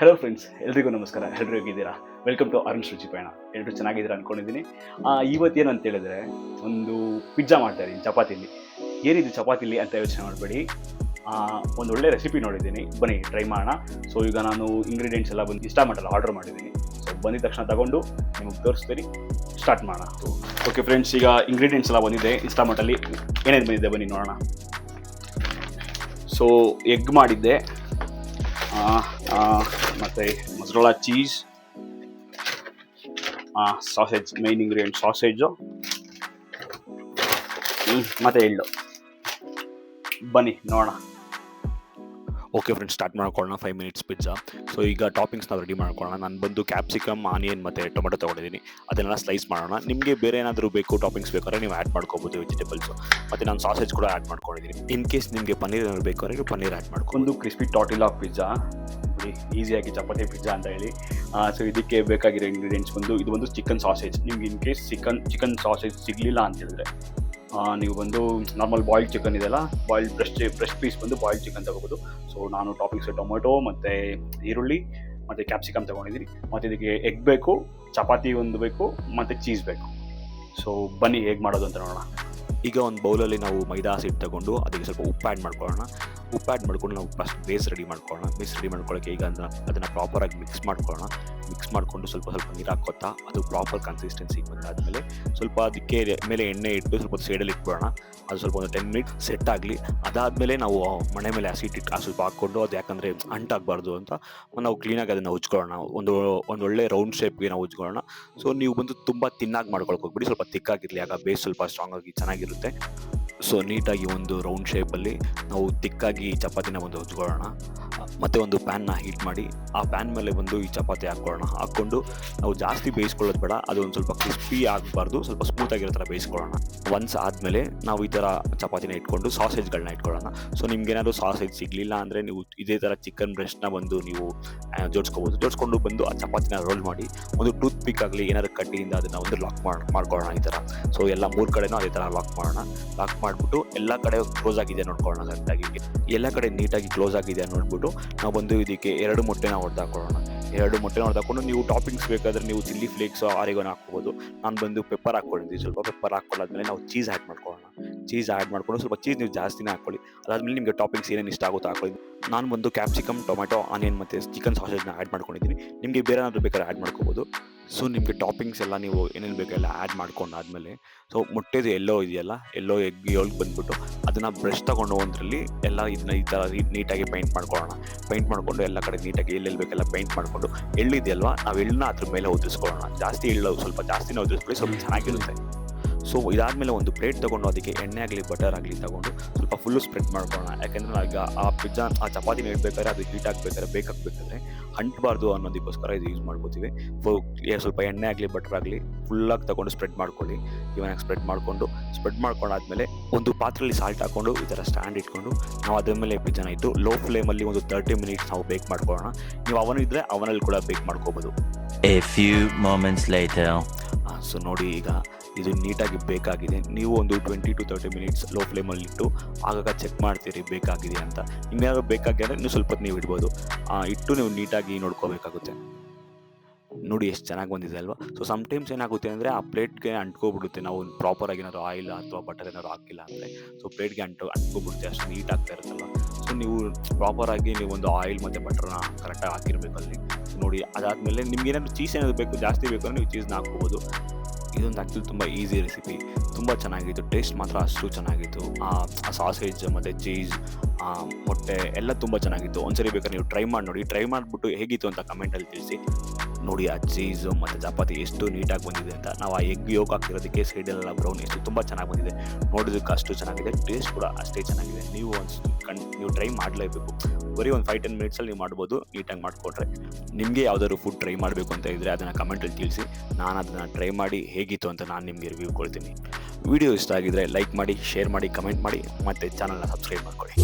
Hello friends ಎಲ್ರಿಗೂ ನಮಸ್ಕಾರ ಎಲ್ಲರೂ ಹೇಗಿದ್ದೀರಾ? ವೆಲ್ಕಮ್ ಟು ಅರುಣ್ ಶುಚಿ ಪಯಣ. ಎಲ್ಲರೂ ಚೆನ್ನಾಗಿದ್ದೀರಾ ಅಂದ್ಕೊಂಡಿದ್ದೀನಿ ಇವತ್ತೇನು ಅಂತ ಹೇಳಿದ್ರೆ, ಒಂದು ಪಿಜ್ಜಾ ಮಾಡ್ತಾ ಇದ್ದೀನಿ, ಚಪಾತಿಲಿ. ಏನಿದು ಚಪಾತಿಲಿ ಅಂತ ಯೋಚನೆ ಮಾಡಬೇಡಿ. ಒಂದು ಒಳ್ಳೆ ರೆಸಿಪಿ ನೋಡಿದ್ದೀನಿ. ಬನ್ನಿ ಟ್ರೈ ಮಾಡೋಣ. ಸೊ ಈಗ ನಾನು ಇಂಗ್ರೀಡಿಯೆಂಟ್ಸ್ ಎಲ್ಲ ಬಂದು ಇಷ್ಟ ಮಾಡಲ್ಲ ಆರ್ಡರ್ ಮಾಡಿದ್ದೀನಿ. ಸೊ ಬಂದಿದ ತಕ್ಷಣ ತಗೊಂಡು ನಿಮಗೆ ತೋರಿಸ್ತೀನಿ. ಸ್ಟಾರ್ಟ್ ಮಾಡೋಣ. ಓಕೆ ಫ್ರೆಂಡ್ಸ್ ಈಗ ಇಂಗ್ರೀಡಿಯೆಂಟ್ಸ್ ಎಲ್ಲ ಬಂದಿದೆ. ಇನ್ಸ್ಟಾಮಟಲ್ಲಿ ಏನೇನು ಬಂದಿದೆ ಬನ್ನಿ ನೋಡೋಣ. ಸೊ ಎಗ್ ಮಾಡಿದ್ದೆ. ಮತ್ತು ಮೊಸರೊಳ cheese sausage main ingredient sausage ಮತ್ತೆ ಎಳ್ಳು. ಬನ್ನಿ, ನೋಡೋಣ. ಓಕೆ ಫ್ರೆಂಡ್ಸ್ ಸ್ಟಾರ್ಟ್ ಮಾಡ್ಕೊಳ್ಳೋಣ. ಫೈವ್ ಮಿನಿಟ್ಸ್ ಪಿಜ್ಜಾ ಸೊ ಈಗ ಟಾಪಿಂಗ್ಸ್ ನಾವು ರೆಡಿ ಮಾಡ್ಕೊಳ್ಳೋಣ. ನಾನು ಬಂದು ಕ್ಯಾಪ್ಸಿಕಮ್ ಆನಿಯನ್ ಮತ್ತು ಟೊಮೆಟೊ ತೊಗೊಂಡಿದ್ದೀನಿ. ಅದನ್ನೆಲ್ಲ ಸ್ಲೈಸ್ ಮಾಡೋಣ. ನಿಮಗೆ ಬೇರೆ ಏನಾದರೂ ಬೇಕು ಟಾಪಿಂಗ್ಸ್ ಬೇಕಾದ್ರೆ ನೀವು ಆ್ಯಡ್ ಮಾಡ್ಕೋಬೋದು ವೆಜಿಟೇಬಲ್ಸು ಮತ್ತು ನಾನು ಸಾಸೇಜ್ ಕೂಡ ಆ್ಯಡ್ ಮಾಡ್ಕೊಂಡಿದ್ದೀನಿ. ಇನ್ ಕೇಸ್ ನಿಮಗೆ ಪನ್ನೀರ್ ಏನಾದ್ರು ಬೇಕಾದ್ರೆ ನೀವು ಪನ್ನೀರ್ ಆ್ಯಡ್ ಮಾಡ್ಕೊಂಡು ಕ್ರಿಸ್ಪಿ ಟಾಟಿಲಾ ಪಿಜ್ಜಾ ಈಸಿಯಾಗಿ ಚಪಾತಿ ಪಿಜ್ಜಾ ಅಂತ ಹೇಳಿ. ಸೊ ಇದಕ್ಕೆ ಬೇಕಾಗಿರೋ ಇಂಗ್ರೀಡಿಯೆಂಟ್ಸ್ ಬಂದು, ಇದು ಒಂದು ಚಿಕನ್ ಸಾಸೇಜ್ ನಿಮ್ಗೆ in case chicken chicken sausage ಸಿಗಲಿಲ್ಲ ಅಂತ ಹೇಳಿದ್ರೆ ನೀವು ಬಂದು ನಾರ್ಮಲ್ ಬಾಯ್ಲ್ ಚಿಕನ್ ಇದೆಲ್ಲ ಬಾಯ್ಲ್ ಬ್ರೆಸ್ಟ್ ಬ್ರೆಸ್ಟ್ ಪೀಸ್ ಬಂದು ಬಾಯ್ಲ್ ಚಿಕನ್ ತಗೋಬೋದು. ಸೊ ನಾನು ಟಾಪಿಕ್ಸ್ ಟೊಮೊಟೊ ಮತ್ತು ಈರುಳ್ಳಿ ಮತ್ತು ಕ್ಯಾಪ್ಸಿಕಮ್ ತೊಗೊಂಡಿದ್ದೀನಿ. ಮತ್ತು ಇದಕ್ಕೆ ಎಗ್ ಬೇಕು, ಚಪಾತಿ ಒಂದು ಬೇಕು, ಮತ್ತು ಚೀಸ್ ಬೇಕು. ಸೊ ಬನ್ನಿ ಹೇಗೆ ಮಾಡೋದು ಅಂತ ನೋಡೋಣ. ಈಗ ಒಂದು ಬೌಲಲ್ಲಿ ನಾವು ಮೈದಾ ಹಿಟ್ಟು ತಗೊಂಡು, ಅದಕ್ಕೆ ಸ್ವಲ್ಪ ಉಪ್ಪು ಆ್ಯಡ್ ಮಾಡ್ಕೊಳ್ಳೋಣ. ಉಪ್ಪು ಆ್ಯಡ್ ಮಾಡ್ಕೊಂಡು ನಾವು ಫಸ್ಟ್ ಬೇಸ್ ರೆಡಿ ಮಾಡ್ಕೊಳ್ಳೋಣ. ಬೇಸ್ ರೆಡಿ ಮಾಡ್ಕೊಳ್ಳೋಕೆ ಈಗ ಅದನ್ನ, ಅದನ್ನು ಪ್ರಾಪರಾಗಿ ಮಿಕ್ಸ್ ಮಾಡ್ಕೊಳ್ಳೋಣ. ಮಿಕ್ಸ್ ಮಾಡಿಕೊಂಡು ಸ್ವಲ್ಪ ಸ್ವಲ್ಪ ನೀರು ಹಾಕೋತಾ ಅದು ಪ್ರಾಪರ್ ಕನ್ಸಿಸ್ಟೆನ್ಸಿ ಬಂದಾದಮೇಲೆ ಸ್ವಲ್ಪ ಅದಕ್ಕೆ ಮೇಲೆ ಎಣ್ಣೆ ಇಟ್ಟು ಸ್ವಲ್ಪ ಸೈಡಲ್ಲಿ ಇಟ್ಬಿಡೋಣ. ಅದು ಸ್ವಲ್ಪ ಒಂದು ಟೆನ್ ಮಿನಿಟ್ ಸೆಟ್ ಆಗಲಿ. ಅದಾದಮೇಲೆ ನಾವು ಮನೆ ಮೇಲೆ ಹಸಿ ಇಟ್ಟು ಸ್ವಲ್ಪ ಹಾಕ್ಕೊಂಡು ಅದು ಯಾಕಂದರೆ ಅಂಟಾಗಬಾರ್ದು ಅಂತ ನಾವು ಕ್ಲೀನಾಗಿ ಅದನ್ನು ಉಜ್ಕೊಳ್ಳೋಣ. ಒಂದು ಒಂದು ರೌಂಡ್ ಶೇಪ್ಗೆ ನಾವು ಉಜ್ಕೊಳ್ಳೋಣ. ಸೊ ನೀವು ಬಂದು ತುಂಬ ತಿನ್ನಾಗಿ ಮಾಡ್ಕೊಳಕ್ಕೆ ಹೋಗ್ಬಿಡಿ. ಸ್ವಲ್ಪ ತಿಕ್ಕಾಗಿರಲಿ ಆಗ ಬೇಸ್ ಸ್ವಲ್ಪ ಸ್ಟ್ರಾಂಗಾಗಿ ಚೆನ್ನಾಗಿರುತ್ತೆ. ಸೊ ನೀಟಾಗಿ ಒಂದು ರೌಂಡ್ ಶೇಪಲ್ಲಿ ನಾವು ತಿಕ್ಕಾಗಿ ಚಪಾತಿನ ಒಂದು ಉಜ್ಕೊಳ್ಳೋಣ ಮತ್ತು ಒಂದು ಪ್ಯಾನ್ನ ಹೀಟ್ ಮಾಡಿ, ಆ ಪ್ಯಾನ್ ಮೇಲೆ ಬಂದು ಈ ಚಪಾತಿ ಹಾಕ್ಕೊಳ್ಳೋಣ ಹಾಕ್ಕೊಂಡು ನಾವು ಜಾಸ್ತಿ ಬೇಯಿಸ್ಕೊಳ್ಳೋದು ಬೇಡ, ಅದು ಒಂದು ಸ್ವಲ್ಪ ಕ್ರಿಸ್ಪಿ ಆಗಬಾರ್ದು, ಸ್ವಲ್ಪ ಸ್ಮೂತ್ ಆಗಿರೋ ಥರ ಬೇಯಿಸ್ಕೊಳ್ಳೋಣ. ಒನ್ಸ್ ಆದಮೇಲೆ ನಾವು ಈ ಥರ ಚಪಾತಿನ ಇಟ್ಕೊಂಡು ಸಾಸೇಜ್ಗಳನ್ನ ಇಟ್ಕೊಳ್ಳೋಣ. ಸೊ ನಿಮ್ಗೇನಾದ್ರು ಸಾಸೇಜ್ ಸಿಗಲಿಲ್ಲ ಅಂದರೆ ನೀವು ಇದೇ ಥರ ಚಿಕನ್ ಬ್ರೆಸ್ಟ್ನ ಬಂದು ನೀವು ಜೋಡಿಸ್ಕೋಬೋದು. ಜೋಡಿಸ್ಕೊಂಡು ಬಂದು ಆ ಚಪಾತಿನ ರೋಲ್ ಮಾಡಿ, ಒಂದು ಟೂತ್ ಪಿಕ್ ಆಗಲಿ, ಏನಾದ್ರು ಕಡ್ಡಿಯಿಂದ ಅದನ್ನು ಒಂದು ಲಾಕ್ ಮಾಡಿ, ಮಾಡ್ಕೊಳ್ಳೋಣ ಈ ಥರ ಸೊ ಎಲ್ಲ ಮೂರು ಕಡೆನೂ ಅದೇ ಥರ ಲಾಕ್ ಮಾಡೋಣ. ಲಾಕ್ ಮಾಡಿಬಿಟ್ಟು, ಎಲ್ಲ ಕಡೆ ಕ್ಲೋಸ್ ಆಗಿದೆ ನೋಡ್ಕೊಳ್ಳೋಣ ಕರೆಕ್ಟಾಗಿ ಎಲ್ಲ ಕಡೆ ನೀಟಾಗಿ ಕ್ಲೋಸ್ ಆಗಿದೆ ನೋಡ್ಬಿಟ್ಟು ನಾವು ಬಂದು ಇದಕ್ಕೆ ಎರಡು ಮೊಟ್ಟೆನ ಹೊಡೆದಾಕೊಳ್ಳೋಣ. ಎರಡು ಮೊಟ್ಟೆನ ಹೊಡೆದಾಕೊಂಡು ನೀವು ಟಾಪಿಂಗ್ಸ್ ಬೇಕಾದರೆ ನೀವು ಚಿಲ್ಲಿ ಫ್ಲೇಕ್ಸ್ ಆರಿಗೋನ ಹಾಕ್ಕೋಬೋದು ನಾನು ಬಂದು ಪೆಪ್ಪರ್ ಹಾಕ್ಕೊಂಡಿದ್ದೀನಿ. ಸ್ವಲ್ಪ ಪೆಪ್ಪರ್ ಹಾಕ್ಕೊಳ್ಳಾದ್ಮೇಲೆ ನಾವು ಚೀಸ್ ಆ್ಯಡ್ ಮಾಡ್ಕೊಳ್ಳೋಣ. ಚೀಸ್ ಆ್ಯಡ್ ಮಾಡ್ಕೊಂಡು ಸ್ವಲ್ಪ ಚೀಸ್ ನೀವು ಜಾಸ್ತಿನೇ ಹಾಕ್ಕೊಳ್ಳಿ. ಅದಾದಮೇಲೆ ನಿಮಗೆ ಟಾಪಿಂಗ್ಸ್ ಏನೇನು ಇಷ್ಟ ಆಗುತ್ತೋ ಹಾಕೊಳ್ಳಿ. ನಾನು ಬಂದು ಕ್ಯಾಪ್ಸಿಕಮ್ ಟೊಮೆಟೊ ಆನಿಯನ್ ಮತ್ತು ಚಿಕನ್ ಸಾಸೇಜ್ನ ಆ್ಯಡ್ ಮಾಡ್ಕೊಂಡಿದ್ದೀನಿ. ನಿಮಗೆ ಬೇರೆ ಏನಾದರೂ ಬೇಕಾದ್ರೆ ಆ್ಯಡ್ ಮಾಡ್ಕೋಬೋದು. ಸೊ ನಿಮಗೆ ಟಾಪಿಂಗ್ಸ್ ಎಲ್ಲ ನೀವು ಏನೇನು ಬೇಕೆಲ್ಲ ಆ್ಯಡ್ ಮಾಡ್ಕೊಂಡಾದ್ಮೇಲೆ ಸೊ ಮೊಟ್ಟೆದು ಎಲ್ಲೋ ಇದೆಯಲ್ಲ ಎಲ್ಲೋ ಎಗ್ ಏಳ್ಗೆ ಬಂದ್ಬಿಟ್ಟು ಅದನ್ನು ಬ್ರಷ್ ತೊಗೊಂಡು ಒಂದರಲ್ಲಿ ಎಲ್ಲ ಇದನ್ನ ಈ ಥರ ನೀಟಾಗಿ ಪೈಂಟ್ ಮಾಡ್ಕೊಳ್ಳೋಣ. ಪೈಂಟ್ ಮಾಡಿಕೊಂಡು ಎಲ್ಲ ಕಡೆ ನೀಟಾಗಿ ಎಲ್ಲೆಲ್ಲಿ ಬೇಕೆಲ್ಲ ಪೈಂಟ್ ಮಾಡಿಕೊಂಡು ಎಳ್ಳಿದೆಯಲ್ವ ನಾವು ಎಳ್ಳನ್ನ ಅದ್ರ ಮೇಲೆ ಉದುರಿಸ್ಕೊಳ್ಳೋಣ. ಜಾಸ್ತಿ ಎಳ್ಳು ಸ್ವಲ್ಪ ಜಾಸ್ತಿನೇ ಉದುರಿಸ್ಕೊಳ್ಳಿ ಸ್ವಲ್ಪ ಚೆನ್ನಾಗಿರುತ್ತೆ. ಸೊ ಇದಾದಮೇಲೆ ಒಂದು ಪ್ಲೇಟ್ ತೊಗೊಂಡು ಅದಕ್ಕೆ ಎಣ್ಣೆ ಆಗಲಿ ಬಟರ್ ಆಗಲಿ ತೊಗೊಂಡು ಸ್ವಲ್ಪ ಫುಲ್ಲು ಸ್ಪ್ರೆಡ್ ಮಾಡ್ಕೊಳ್ಳೋಣ. ಯಾಕೆಂದರೆ ನಾವೀಗ ಆ ಪಿಜ್ಜಾ ಆ ಚಪಾತಿನ ಇಡಬೇಕಾದ್ರೆ ಅದು ಹೀಟ್ ಆಗಬೇಕಾದ್ರೆ ಬೇಕಾಗಬೇಕಾದ್ರೆ ಅಂಟಬಾರ್ದು ಅನ್ನೋದಕ್ಕೋಸ್ಕರ ಇದು ಯೂಸ್ ಮಾಡ್ಕೋತೀವಿ. ಸ್ವಲ್ಪ ಎಣ್ಣೆ ಆಗಲಿ ಬಟರ್ ಆಗಲಿ ಫುಲ್ಲಾಗಿ ತೊಗೊಂಡು ಸ್ಪ್ರೆಡ್ ಮಾಡ್ಕೊಳ್ಳಿ. ಇವನಾಗಿ ಸ್ಪ್ರೆಡ್ ಮಾಡಿಕೊಂಡು ಸ್ಪ್ರೆಡ್ ಮಾಡ್ಕೊಂಡಾದ್ಮೇಲೆ ಒಂದು ಪಾತ್ರೆಯಲ್ಲಿ ಸಾಲ್ಟ್ ಹಾಕೊಂಡು ಈ ಥರ ಸ್ಟ್ಯಾಂಡ್ ಇಟ್ಕೊಂಡು ನಾವು ಅದರ ಮೇಲೆ ಪಿಜ್ಜಾನ ಇಟ್ಟು ಲೋ ಫ್ಲೇಮಲ್ಲಿ ಒಂದು ತರ್ಟಿ ಮಿನಿಟ್ಸ್ ನಾವು ಬೇಕ್ ಮಾಡ್ಕೊಳ್ಳೋಣ. ನೀವು ಅವನು ಇದ್ದರೆ ಅವನಲ್ಲಿ ಕೂಡ ಬೇಕ್ ಮಾಡ್ಕೋಬೋದು. A few moments later so ನೋಡಿ ಈಗ ಇದು ನೀಟಾಗಿ ಬೇಕಾಗಿದೆ. ನೀವು ಒಂದು twenty to thirty minutes low ಫ್ಲೇಮಲ್ಲಿ ಇಟ್ಟು ಆಗಾಗ ಚೆಕ್ ಮಾಡ್ತೀರಿ ಬೇಕಾಗಿದೆ ಅಂತ. ಇನ್ನೇನಾದ್ರು ಬೇಕಾಗಿದ್ರೆ ನೀವು ಸ್ವಲ್ಪ ನೀವು ಇಡ್ಬೋದು. ಇಟ್ಟು ನೀವು ನೀಟಾಗಿ ನೋಡ್ಕೋಬೇಕಾಗುತ್ತೆ. ನೋಡಿ ಎಷ್ಟು ಚೆನ್ನಾಗಿ ಬಂದಿದೆ ಅಲ್ವಾ? ಸೊ ಸಮ್ಟೈಮ್ಸ್ ಏನಾಗುತ್ತೆ ಅಂದರೆ ಆ ಪ್ಲೇಟ್ಗೆ ಅಂಟ್ಕೊಬಿಡುತ್ತೆ. ನಾವು ಪ್ರಾಪರಾಗಿ ಏನಾದ್ರು ಆಯಿಲ್ ಅಥವಾ ಬಟರ್ ಏನಾದ್ರು ಹಾಕಿಲ್ಲ ಅಂದರೆ. ಸೊ ಪ್ಲೇಟ್ಗೆ ಅಂಟು, ಅಂಟ್ಕೊಬಿಡುತ್ತೆ. ಅಷ್ಟು ನೀಟ್ ಆಗ್ತಾ ಇರುತ್ತಲ್ಲ ನೀವು ಪ್ರಾಪರಾಗಿ ನೀವು ಒಂದು ಆಯಿಲ್ ಮತ್ತು ಬಟರ್ನ ಕರೆಕ್ಟಾಗಿ ಹಾಕಿರ್ಬೇಕು ಅಲ್ಲಿ. ನೋಡಿ, ಅದಾದಮೇಲೆ ನಿಮ್ಗೆ ಏನಾದ್ರು ಚೀಸ್ ಏನಾದರೂ ಬೇಕು, ಜಾಸ್ತಿ ಬೇಕು ಅಂದರೆ ನೀವು ಚೀಸ್ನ ಹಾಕ್ಕೋಬೋದು ಇದೊಂದು ಆ್ಯಕ್ಚುಲಿ ತುಂಬ ಈಸಿ ರೆಸಿಪಿ ತುಂಬ ಚೆನ್ನಾಗಿತ್ತು. ಟೇಸ್ಟ್ ಮಾತ್ರ ಅಷ್ಟು ಚೆನ್ನಾಗಿತ್ತು. ಆ ಸಾಸೇಜ್ ಮತ್ತು ಚೀಸ್ ಮೊಟ್ಟೆ ಎಲ್ಲ ತುಂಬ ಚೆನ್ನಾಗಿತ್ತು. ಒಂದ್ಸರಿ ಬೇಕಾದ್ರೆ ನೀವು ಟ್ರೈ ಮಾಡಿ ನೋಡಿ. ಟ್ರೈ ಮಾಡಿಬಿಟ್ಟು ಹೇಗಿತ್ತು ಅಂತ ಕಮೆಂಟಲ್ಲಿ ತಿಳಿಸಿ. ನೋಡಿ ಆ ಚೀಸು ಮತ್ತು ಚಪಾತಿ ಎಷ್ಟು ನೀಟಾಗಿ ಬಂದಿದೆ ಅಂತ. ನಾವು ಆ ಎಗ್ ಯೋಗ ಹಾಕಿರೋದಕ್ಕೆ ಸೈಡಲ್ಲೆಲ್ಲ ಬ್ರೌನ್ ಎಷ್ಟು ತುಂಬ ಚೆನ್ನಾಗಿ ಬಂದಿದೆ. ನೋಡೋದಕ್ಕೆ ಅಷ್ಟು ಚೆನ್ನಾಗಿದೆ. ಟೇಸ್ಟ್ ಕೂಡ ಅಷ್ಟೇ ಚೆನ್ನಾಗಿದೆ. ನೀವು ಒಂದು ಕಣ್, ನೀವು ಟ್ರೈ ಮಾಡಲೇಬೇಕು. ಬರೀ ಒಂದು ಫೈವ್ ಟೆನ್ ಮಿನಿಟ್ಸಲ್ಲಿ ನೀವು ಮಾಡ್ಬೋದು. ನೀಟಾಗಿ ಮಾಡಿಕೊಟ್ರೆ ನಿಮಗೆ ಯಾವ್ದಾದ್ರು ಫುಡ್ ಟ್ರೈ ಮಾಡಬೇಕು ಅಂತ ಇದ್ದರೆ ಅದನ್ನು ಕಮೆಂಟಲ್ಲಿ ತಿಳಿಸಿ. ನಾನು ಅದನ್ನು ಟ್ರೈ ಮಾಡಿ ಹೇಗಿತ್ತು ಅಂತ ನಾನು ನಿಮಗೆ ರಿವ್ಯೂ ಕೊಡ್ತೀನಿ. ವಿಡಿಯೋ ಇಷ್ಟ ಆಗಿದ್ರೆ ಲೈಕ್ ಮಾಡಿ ಶೇರ್ ಮಾಡಿ ಕಮೆಂಟ್ ಮಾಡಿ, ಮತ್ತು ಚಾನಲ್ನ ಸಬ್ಸ್ಕ್ರೈಬ್ ಮಾಡ್ಕೊಳ್ಳಿ.